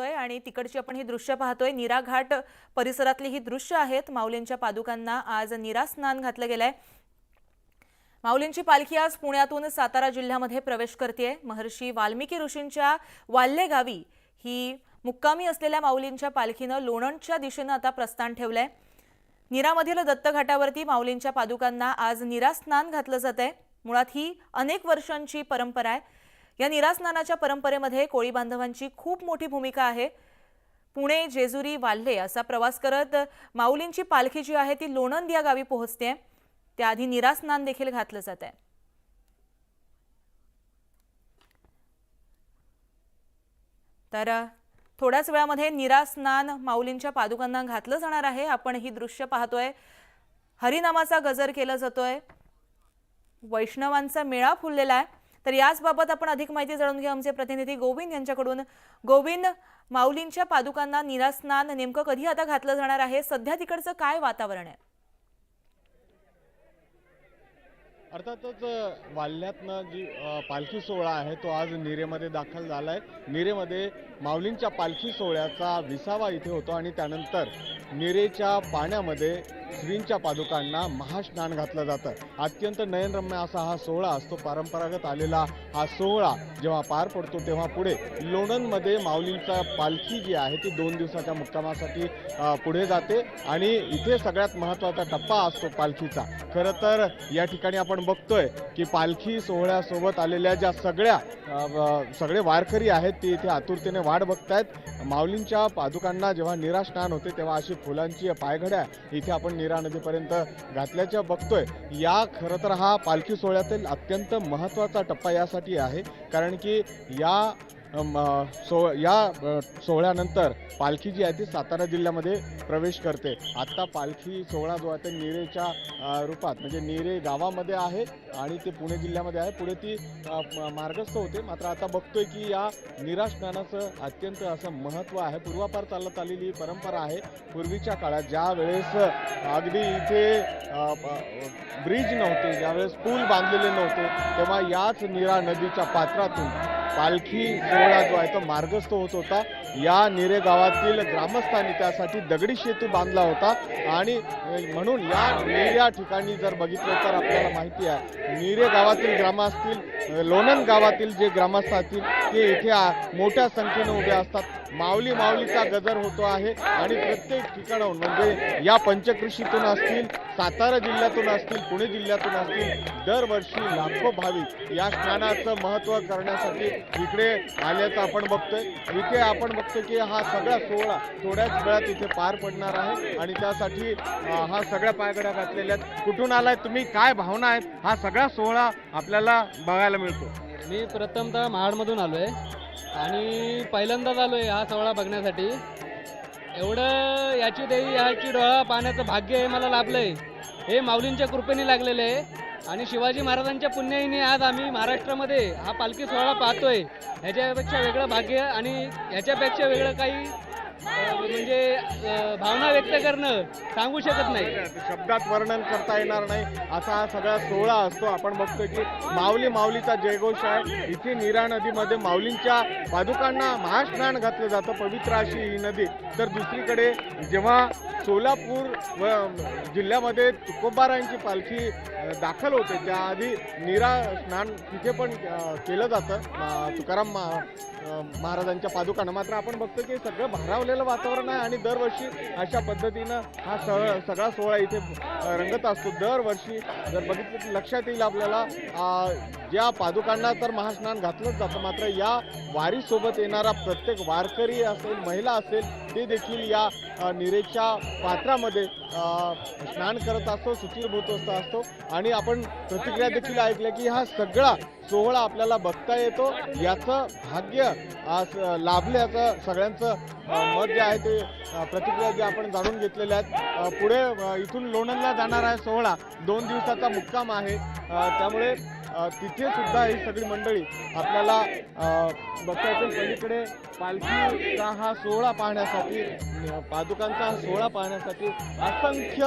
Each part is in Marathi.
पाहतोय आणि तिकडची आपण ही दृश्य पाहतोय. नीरा घाट परिसरातली ही दृश्य आहेत. माऊलींच्या पादुकांना आज नीरा स्नान घातलं गेलंय. माऊलींची पालखी आज पुण्यातून सातारा जिल्ह्यामध्ये प्रवेश करते महर्षी वाल्मिकी ऋषींच्या वाल्हे गावी ही मुक्कामी असलेल्या माऊलींच्या पालखीनं लोणंदच्या दिशेनं आता प्रस्थान ठेवलंय. नीरामधील दत्तघाटावरती माऊलींच्या पादुकांना आज नीरा स्नान घातलं जात आहे मुळात ही अनेक वर्षांची परंपरा आहे. या नीरा स्नानाच्या परंपरेमध्ये कोळी बांधवांची खूप मोठी भूमिका आहे. पुणे जेजुरी वाल्हे असा प्रवास करत माऊलींची पालखी जी आहे ती लोणंद या गावी पोहोचते. त्याआधी नीरा स्नान देखील घातलं जात आहे. तर थोड्याच वेळामध्ये नीरा स्नान माऊलींच्या पादुकांना घातलं जाणार आहे. आपण ही दृश्य पाहतोय. हरिनामाचा गजर केला जातोय. वैष्णवांचा मेळा फुललेला आहे. तर याचबाबत आपण अधिक माहिती जाणून घेऊ आमचे प्रतिनिधी गोविंद यांच्याकडून. गोविंद माऊलींच्या पादुकांना निरास्नान नेमकं कधी आता घातलं जाणार आहे? सध्या तिकडचं काय वातावरण आहे? अर्थातच अ, जी पालखी सोहळा आहे तो आज निरेमध्ये दाखल झाला आहे निरेमध्ये माऊलींच्या पालखी सोहळ्याचा विसावा इथे होतो आणि त्यानंतर निरेच्या पाण्यामध्ये श्रींच्या पादुकांना महास्नान घातलं जातं. अत्यंत नयनरम्य असा हा सोहळा असतो. परंपरागत आलेला हा सोहळा जेव्हा पार पडतो तेव्हा पुढे लोणंदमध्ये माऊलींचा पालखी जी आहे ती दोन दिवसाच्या मुक्कामासाठी पुढे जाते आणि इथे सगळ्यात महत्त्वाचा टप्पा असतो पालखीचा. खरं तर या ठिकाणी आपण बघतोय की पालखी सोहळ्यासोबत आलेल्या ज्या सगळ्या सगळे वारकरी आहेत ते इथे आतुरतेने वाट बघतायत. माऊलींच्या पादुकांना जेव्हा निराश स्नान होते तेव्हा अशी फुलांची पायघड्या इथे आपण नीरा नदीपर्यंत घातल्याच्या बघतोय. या खरं तर हा पालखी सोहळ्यातील अत्यंत महत्त्वाचा टप्पा यासाठी आहे. कारण की या सो या सोहळ्यानंतर पालखी जी आहे ती सातारा जिल्ह्यामध्ये प्रवेश करते. आत्ता पालखी सोहळा जो आहे ते निरेच्या रूपात म्हणजे निरे गावामध्ये आहे आणि ते पुणे जिल्ह्यामध्ये आहे. पुढे ती मार्गस्थ होते. मात्र आता बघतोय की या निरा स्नानाचं अत्यंत असं महत्त्व आहे. पूर्वापार चालत आलेली ही परंपरा आहे. पूर्वीच्या काळात ज्या वेळेस अगदी इथे ब्रिज नव्हते ज्यावेळेस पूल बांधलेले नव्हते तेव्हा याच निरा नदीच्या पात्रातून पालखी सोहळा जो आहे तो मार्गस्थ होत होता. या निरे गावातील ग्रामस्थांनी त्यासाठी दगडी सेतू बांधला होता. आणि म्हणून या निऱ्या ठिकाणी जर बघितलं तर आपल्याला माहिती आहे निरे गावातील ग्राम असतील लोणंद गावातील जे ग्रामस्थ असतील ते इथे मोठ्या संख्येने उभे असतात. माऊली माऊलीचा गजर होतो आहे आणि प्रत्येक ठिकाणाहून म्हणजे या पंचकृषीतून असतील सातारा जिल्ह्यातून असतील पुणे जिल्ह्यातून असतील दरवर्षी लाखो भाविक या स्नानाचं महत्त्व करण्यासाठी इकडे आल्याचं आपण बघतोय. इथे आपण बघतोय की हा सगळा सोहळा थोड्याच वेळात इथे पार पडणार आहे आणि त्यासाठी हा सगळ्या पायगड्या घातलेल्या आहेत. कुठून आलाय तुम्ही काय भावना आहेत हा सगळा सोहळा आपल्याला बघायला मिळतो. मी प्रथमतः महाडमधून आलो आहे आणि पहिल्यांदाच आलो आहे हा सोहळा बघण्यासाठी. एवढं याची देवी याची डोळा पाहण्याचं भाग्य हे मला लाभलं आहे हे माऊलींच्या कृपेने लागलेलं आहे. आणि शिवाजी महाराजांच्या पुण्याईने आज आम्ही महाराष्ट्रामध्ये हा पालखी सोहळा पाहतोय. ह्याच्यापेक्षा वेगळं भाग्य आणि ह्याच्यापेक्षा वेगळं काही म्हणजे भावना व्यक्त करणं सांगू शकत नाही. शब्दात वर्णन करता येणार नाही. असा हा सगळा सोहळा असतो. आपण बघतोय की माऊली माऊलीचा जयघोष आहे. इथे नीरा नदीमध्ये माऊलींच्या पादुकांना महास्नान घातलं जातं. पवित्र अशी ही नदी. तर दुसरीकडे जेव्हा सोलापूर व जिल्ह्यामध्ये तुकोबारायांची पालखी दाखल होते त्याआधी नीरा स्नान तिथे पण केलं जातं. तुकाराम महाराजांच्या पादुकांना. मात्र आपण बघतो की सगळं झालेलं वातावरण आहे आणि दरवर्षी अशा पद्धतीनं हा सह सगळा सोहळा इथे रंगत असतो. दरवर्षी जर बघितलं की लक्षात येईल आपल्याला ज्या पादुकांना तर महास्नान घातलंच जातं मात्र या वारीसोबत येणारा प्रत्येक वारकरी असेल महिला असेल ते देखील या निरेच्या पात्रामध्ये स्नान करत असतो सुचिरभूत असतो असतो. आणि आपण प्रतिक्रिया देखील ऐकल्या की हा सगळा सोहळा आपल्याला बघता येतो. याचं भाग्य आज लाभल्याचं सगळ्यांचं मत जे आहे ते प्रतिक्रिया जे आपण जाणून घेतलेल्या आहेत. पुढे इथून लोणंदला जाणार आहे सोहळा. दोन दिवसाचा मुक्काम आहे. त्यामुळे तिथे सुद्धा ही सगळी मंडळी आपल्याला बघता येतील पलीकडे पालखीचा हा सोहळा पाहण्यासाठी पादुकांचा हा सोहळा पाहण्यासाठी असंख्य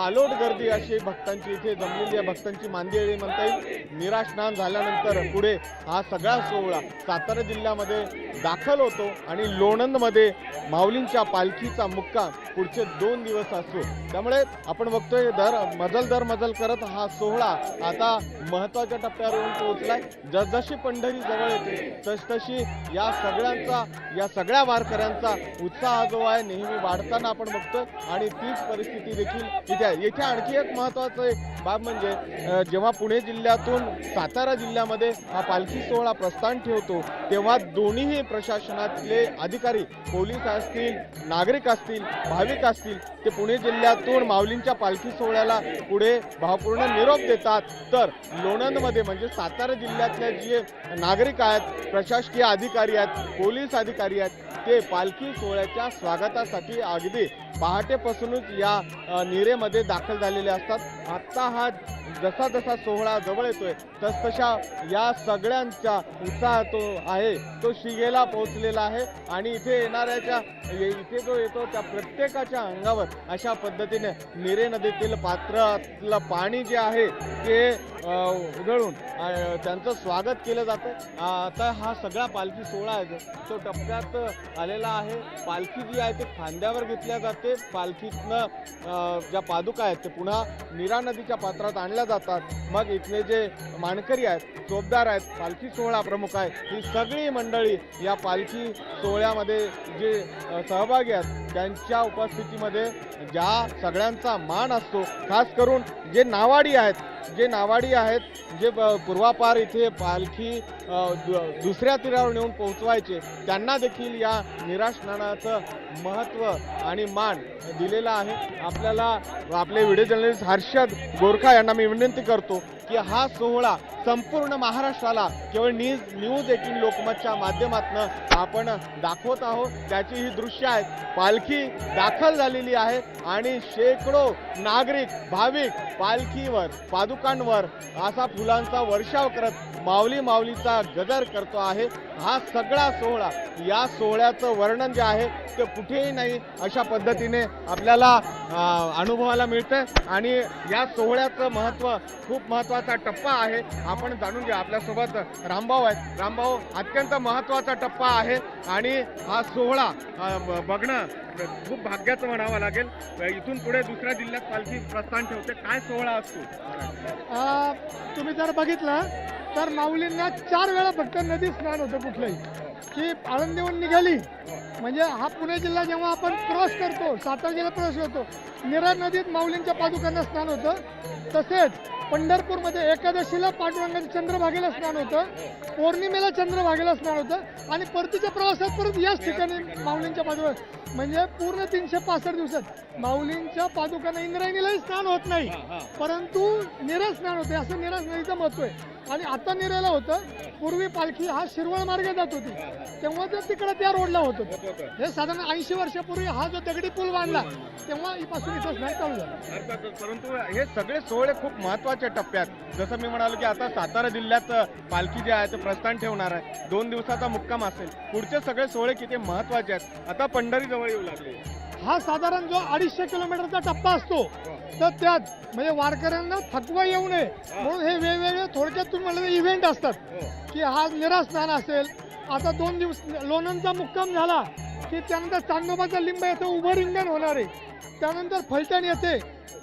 आलोट गर्दी अशी भक्तांची इथे जमलेली आहे. भक्तांची मांदियाळी म्हणता येईल. निराश स्नान झाल्यानंतर त्यानंतर पुढे हा सगळा सोहळा सातारा जिल्ह्यामध्ये दाखल होतो आणि लोणंदमध्ये माऊलींच्या पालखीचा मुक्काम पुढचे दोन दिवस असतो त्यामुळे आपण बघतोय दर मजल दर मजल करत हा सोहळा आता महत्त्वाच्या टप्प्यावर येऊन पोहोचलाय जसजशी पंढरी जवळ येते तसतशी या सगळ्यांचा या सगळ्या वारकऱ्यांचा उत्साह जो आहे नेहमी वाढताना आपण बघतोय आणि तीच परिस्थिती देखील इथे आहे. येथे आणखी एक महत्वाचं बाब म्हणजे जेव्हा पुणे जिल्ह्यातून सातारा जिल्ह्यामध्ये हा पालखी सोहळा प्रस्थान ठेवतो तेव्हा दोन्हीही प्रशासनातले अधिकारी पोलीस असतील नागरिक असतील भाविक असतील ते पुणे जिल्ह्यातून माऊलींच्या पालखी सोहळ्याला पुढे भावपूर्ण निरोप देतात. तर लोणंदमध्ये म्हणजे सातारा जिल्ह्यातले जे नागरिक आहेत प्रशासकीय अधिकारी आहेत पोलीस अधिकारी आहेत ते पालखी सोहळ्याच्या स्वागतासाठी अगदी पहाटेपासूनच या निरेमध्ये दाखल झालेले असतात. आत्ता हा जसा जसा सोहळा जवळ येतोय तसतशा या सगळ्यांचा उत्साह तो आहे तो शिगेला पोहोचलेला आहे आणि इथे येणाऱ्याच्या इथे जो येतो त्या प्रत्येकाच्या अंगावर अशा पद्धतीने निरे नदीतील पात्रातलं पाणी जे आहे ते अ, उधळून त्यांचं स्वागत केलं जातं. आता हा सगळा पालखी सोहळा आहे तो टप्प्यात आलेला आहे. पालखी जी आहे ती खांद्यावर घेतल्या जाते. पालखीतनं ज्या पादुका आहेत ते पुन्हा नीरा नदीच्या पात्रात आणल्या जातात. मग इथले जे मानकरी आहेत चोपदार आहेत पालखी सोहळा प्रमुख आहे ही सगळी मंडळी या पालखी सोहळ्यामध्ये जे सहभागी आहेत त्यांच्या उपस्थितीमध्ये ज्या सगळ्यांचा मान असतो खास करून जे नावाडी आहेत जे नावाडी आहेत जे पूर्वापार इथे पालखी दु- दुसऱ्या तीरावर नेऊन पोहोचवायचे त्यांना देखील या निराशनाचं महत्त्व आणि मान दिलेला आहे. आपल्याला आपले व्हिडिओ जर्नलिस्ट हर्षद गोरखा यांना मी विनंती करतो की हा सोहळा संपूर्ण महाराष्ट्राला केवळ न्यूज न्यूज एटीन लोकमतच्या माध्यमातून आपण दाखवत आहोत. त्याची ही दृश्य आहेत पालखी दाखल झालेली आहे आणि शेकडो नागरिक भाविक पालखीवर पादुकांवर असा फुलांचा वर्षाव करत माऊली माऊलीचा गजर करतो आहे. हा सगळा सोहळा या सोहळ्याचं वर्णन जे आहे ते कुठेही नाही अशा पद्धतीने आपल्याला अनुभवायला अनुभवाला मिळतंय. आणि या सोहळ्याचं महत्त्व खूप महत्त्वाचा टप्पा आहे. आपण जाणून घ्या आपल्यासोबत रामभाऊ आहेत. रामभाऊ अत्यंत महत्त्वाचा टप्पा आहे. आणि हा सोहळा बघणं खूप भाग्याचं म्हणावं लागेल. इथून पुढे दुसऱ्या जिल्ह्यात पालखी प्रस्थान ठेवते. काय सोहळा असतो? तुम्ही जर बघितलं तर माऊलींना चार वेळा फक्त नदी स्नान होतं कुठलंही. की आळंदीहून निघाली म्हणजे हा पुणे जिल्हा जेव्हा आपण क्रॉस करतो सातारा जिल्हा क्रॉस करतो निरा नदीत माऊलींच्या पादुकांना स्नान होतं. तसेच पंढरपूरमध्ये एकादशीला पांडुरंगाच्या चंद्रभागेला स्नान होतं. पौर्णिमेला चंद्रभागेला स्नान होतं. आणि परतीच्या प्रवासात परत याच ठिकाणी माऊलींच्या पादुका म्हणजे पूर्ण तीनशे पासष्ट दिवसात. माऊलींच्या पादुकांना इंद्रायणीलाही स्नान होत नाही. परंतु निरा स्नान होते असं निरा नदीचं महत्त्व आहे. आणि आता निराला होतं. पूर्वी पालखी हा शिरवळ मार्गे जात होती. तेव्हा ते तिकडे त्या रोडला होत. होतं हे साधारण ऐंशी वर्षापूर्वी हा जो दगडी पूल बांधला तेव्हा इथं स्नान चालू झालं. परंतु हे सगळे सोहळे खूप महत्त्वाच्या टप्प्यात. जसं मी म्हणालो की आता सातारा जिल्ह्यात पालखी जी आहे ते प्रस्थान ठेवणार आहे. दोन दिवसाचा मुक्काम असेल. पुढचे सगळे सोहळे किती महत्त्वाचे आहेत. आता पंढरी जवळ येऊ लागले. हा साधारण जो अडीचशे किलोमीटरचा टप्पा असतो तर त्यात म्हणजे वारकऱ्यांना थकवा येऊ नये. म्हणून हे वेगवेगळे थोडक्यात तुम्ही म्हणलं इव्हेंट असतात की हा निरा स्नान असेल. आता दोन दिवस लोणंदचा मुक्काम झाला. की त्यानंतर चांदोबाचा लिंब येथे उभं रिंगण होणार आहे. त्यानंतर फलटण येथे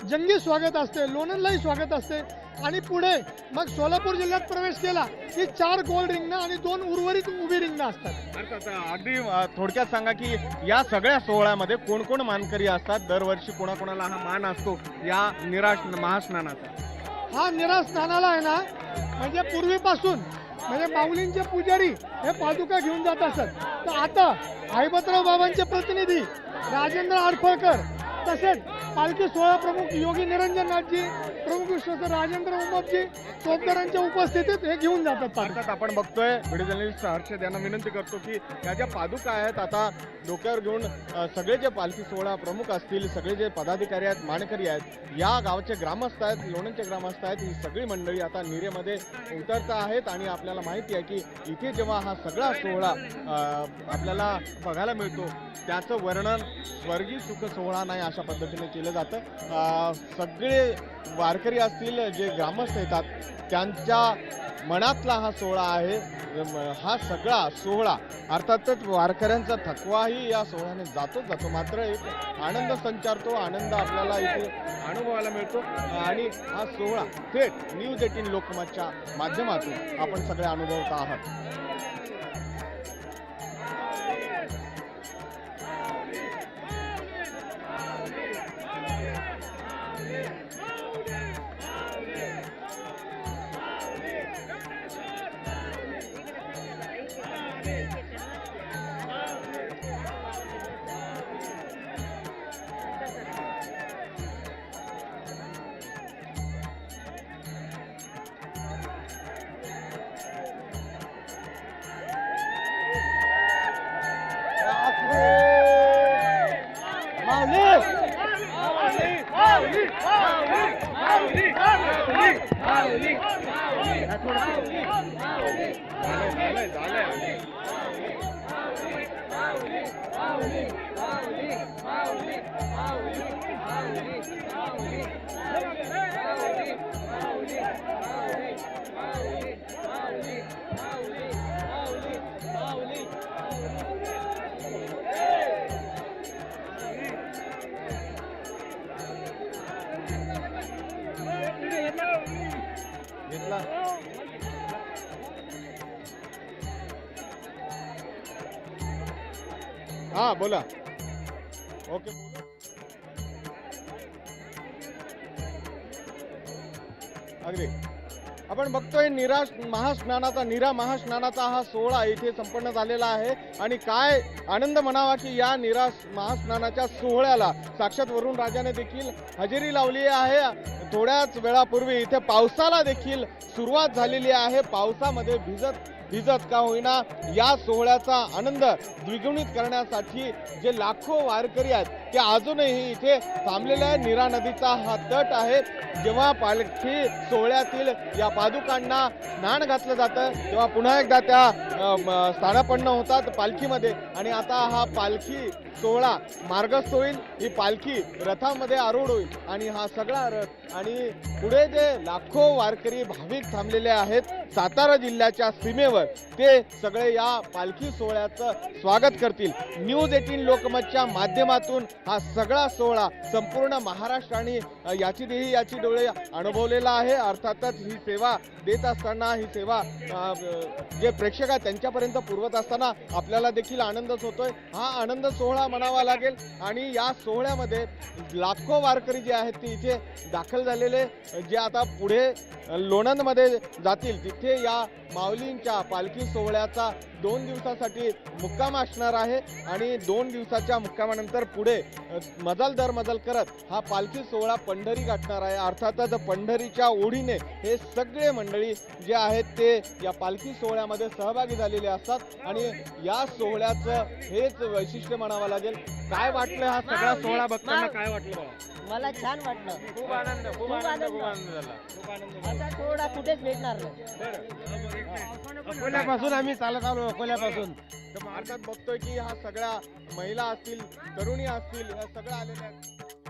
जंगी स्वागत असते लोणंदलाही स्वागत असते. आणि पुढे मग सोलापूर जिल्ह्यात प्रवेश केला की चार गोल रिंगणं आणि दोन उर्वरित उभी रिंगणं असतात. अर्थात अगदी अ, थोडक्यात सांगा की या सगळ्या सोहळ्यामध्ये कोण कोण मानकरी असतात? दरवर्षी कोणाकोणाला हा मान असतो या निराश महास्नानाचा? हा निरा स्नानाला आहे ना म्हणजे पूर्वीपासून म्हणजे माऊलींचे पुजारी हे पादुका घेऊन जात असत. तर आता आईबतराव बाबांचे प्रतिनिधी राजेंद्र आडफळकर तसेच पालखी सोहळा प्रमुख योगी निरंजननाथजी प्रमुख विश्वस्त राजेंद्र उमपजी चौकदारांच्या उपस्थितीत हे घेऊन जातात पादुका आपण बघतोय व्हिडिओ जर्नलिस्ट हर्षद यांना विनंती करतो की या ज्या पादुका आहेत आता डोक्यावर घेऊन सगळे जे पालखी सोहळा प्रमुख असतील सगळे जे पदाधिकारी आहेत मानकरी आहेत या गावचे ग्रामस्थ आहेत लोणंदचे ग्रामस्थ आहेत ही सगळी मंडळी आता निरेमध्ये उतरत आहेत आणि आपल्याला माहिती आहे की इथे जेव्हा हा सगळा सोहळा आपल्याला बघायला मिळतो त्याचं वर्णन स्वर्गीय सुख सोहळा नाही अशा पद्धतीने केलं जातं. सगळे वारकरी असतील जे ग्रामस्थ येतात त्यांच्या मनातला हा सोहळा आहे. हा सगळा सोहळा अर्थातच वारकऱ्यांचा थकवाही या सोहळ्याने जातोच जातो. मात्र एक आनंद संचारतो आनंद आपल्याला इथे अनुभवायला मिळतो. आणि हा सोहळा थेट न्यूज एटीन लोकमतच्या माध्यमातून आपण सगळे अनुभवत आहात. बोला. ओके. अगदी. आपण बघतोय निराश महास्नानाचा निरा महास्नानाचा हा सोहळा इथे संपन्न झालेला आहे. आणि काय आनंद म्हणावा की या निराश महास्नानाच्या सोहळ्याला साक्षात वरुण राजाने देखील हजेरी लावली आहे. थोड्याच वेळापूर्वी इथे पावसाला देखील सुरुवात झालेली आहे. पावसामध्ये भिजत भिजत का होईना या सोहळ्याचा आनंद द्विगुणित करण्यासाठी जे लाखो वारकरी आहेत ते अजूनही इथे थांबलेल्या आहे नीरा नदीचा हा तट आहे. जेव्हा पालखी सोहळ्यातील या पादुकांना स्नान घातलं जातं तेव्हा पुन्हा एकदा त्या स्थानापन्न होतात पालखीमध्ये. आणि आता हा पालखी सोहळा मार्गस्थ होईल ही पालखी रथामध्ये आरूढ होईल. आणि हा सगळा रथ आणि पुढे जे लाखो वारकरी भाविक थांबलेले आहेत सातारा जिल्ह्याच्या सीमेवर ते सगळे या पालखी सोहळ्याचं स्वागत करतील. न्यूज एटीन लोकमतच्या माध्यमातून हा सगळा सोहळा संपूर्ण महाराष्ट्राने याची देही याची डोळे अनुभवलेला आहे. अर्थातच ही सेवा देत असताना ही सेवा जे प्रेक्षक आहेत त्यांच्यापर्यंत पुरवत असताना आपल्याला देखील आनंदच होतोय. हा आनंद सोहळा म्हणावा लागेल. आणि या सोहळ्यामध्ये लाखो वारकरी जे आहेत ते इथे दाखल झालेले जे आता पुढे लोणंदमध्ये जातील. तिथे या माऊलींच्या पालखी सोहळ्याचा दोन दिवसासाठी मुक्काम असणार आहे आणि दोन दिवसाच्या मुक्कामानंतर पुढे मजल दर मजल करत हा पालखी सोहळा पंढरी गाठणार आहे अर्थातच पंढरीच्या ओढीने हे सगळे मंडळी जे आहेत ते या पालखी सोहळ्यामध्ये सहभागी झालेले असतात आणि या सोहळ्याचं हेच वैशिष्ट्य म्हणावं लागेल काय वाटलं हा सगळा सोहळा बघताना काय वाटलं मला छान वाटलं खूप आनंद खूप आनंद. खूप आनंद झाला खूप आनंद असा सोहळा कुठेच भेटणार नाही अकोल्यापासून आम्ही चालत आलो अकोल्यापासून तर बघतोय की हा सगळ्या महिला असतील तरुणी असतील या सगळ्या आलेल्या आहेत.